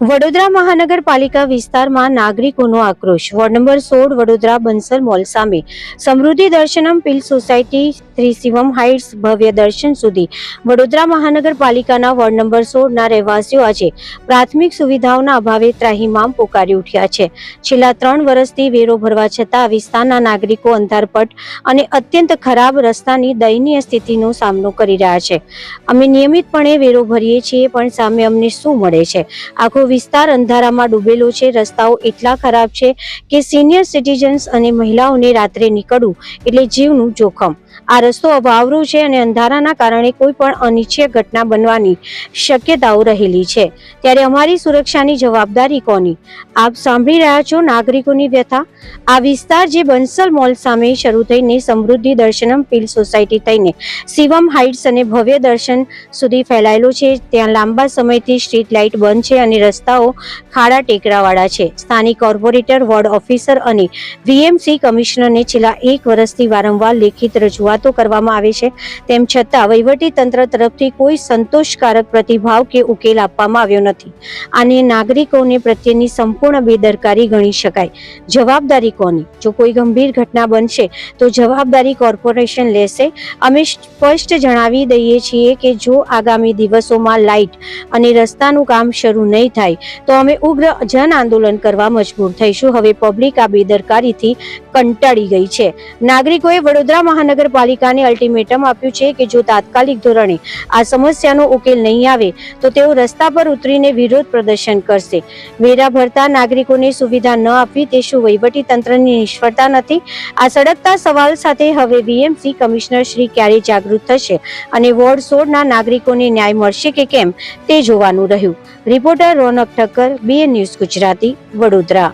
વડોદરા મહાનગરપાલિકા વિસ્તારમાં નાગરિકોનો આક્રોશ. વોર્ડ નંબર સોળ, વડોદરા બંસલ મોલ સામે સમૃદ્ધિ દર્શનમ પિલ સોસાયટી શ્રી શિવમ હાઇટ્સ ભવ્ય દર્શન સુધી. વડોદરા મહાનગરપાલિકાના વોર્ડ નંબર સોળના રહેવાસીઓ આજે પ્રાથમિક સુવિધાઓના અભાવે ત્રાહિમામ પોકારી ઉઠ્યા છે. છેલ્લા ત્રણ વર્ષથી વેરો ભરવા છતાં વિસ્તારના નાગરિકો અંધારપટ અને અત્યંત ખરાબ રસ્તાની દયનીય સ્થિતિનો સામનો કરી રહ્યા છે. અમે નિયમિતપણે વેરો ભરીએ છીએ, પણ સામે અમને શું મળે છે? આખો વિસ્તાર અંધારામાં ડૂબેલો છે. રસ્તાઓ એટલા ખરાબ છે કે સિનિયર સિટીઝન્સ અને મહિલાઓને રાત્રે નીકળવું એટલે જીવનું જોખમ. આ રસ્તો અભાવરો છે અને અંધારાના કારણે કોઈ પણ અનિચ્છીય ઘટના બનવાની શક્યતાઓ રહેલી છે. ત્યારે અમારી સુરક્ષાની જવાબદારી કોની? આપ સાંભળી રહ્યા છો નાગરિકોની વ્યથા. આ વિસ્તાર જે બંસલ મોલ સામે શરૂ થઈને સમૃદ્ધિ દર્શનમ પીલ સોસાયટી થઈને શિવમ હાઇટ્સ અને ભવ્ય દર્શન સુધી ફેલાયેલો છે. ત્યાં લાંબા સમયથી સ્ટ્રીટ લાઇટ બંધ છે અને રસ્તાઓ ખાડા ટેકરાવાળા છે. સ્થાનિક કોર્પોરેટર, વોર્ડ ઓફિસર અને વીએમસી કમિશનરને છેલ્લા એક વર્ષથી વારંવાર લેખિત રજૂઆતો કરવામાં આવે છે. તેમ છતાં વહીવટી તંત્ર તરફથી કોઈ સંતોષકારક પ્રતિભાવ કે ઉકેલ આપવામાં આવ્યો નથી. આને નાગરિકોને પ્રત્યેની સંપૂર્ણ બેદરકારી ગણી શકાય. જવાબદારી કોની? જો કોઈ ગંભીર ઘટના બનશે, તો જવાબદારી કોર્પોરેશન લેશે. અમે સ્પષ્ટ જણાવી દઈએ છીએ કે જો આગામી દિવસોમાં લાઇટ અને રસ્તાનું કામ શરૂ નહીં થાય તો અમે ઉગ્ર જન આંદોલન કરવા મજબૂર થઈશું. હવે પબ્લિક આ બેદરકારીથી કંટાળી ગઈ છે. નાગરિકોએ વડોદરા મહાનગરપાલિકાને અલ્ટિમેટમ આપ્યું છે કે જો તાત્કાલિક ધોરણે આ સમસ્યાનો ઉકેલ નહીં આવે, તો તેઓ રસ્તા પર ઉતરીને વિરોધ પ્રદર્શન કરશે. વેરા ભરતા નાગરિકોને સુવિધા ન આપવી તે શું વહીવટી તંત્રની નિષ્ફળતા નથી? આ સળગતા સવાલ સાથે હવે વીએમસી કમિશનર શ્રી ક્યારે જાગૃત થશે? અને વોર્ડ સોળના નાગરિકોને ન્યાય મળશે કે કેમ? તે જોવાનું રહ્યું. Reporter Ronak Thakkar BN news Gujarati, Vadodara.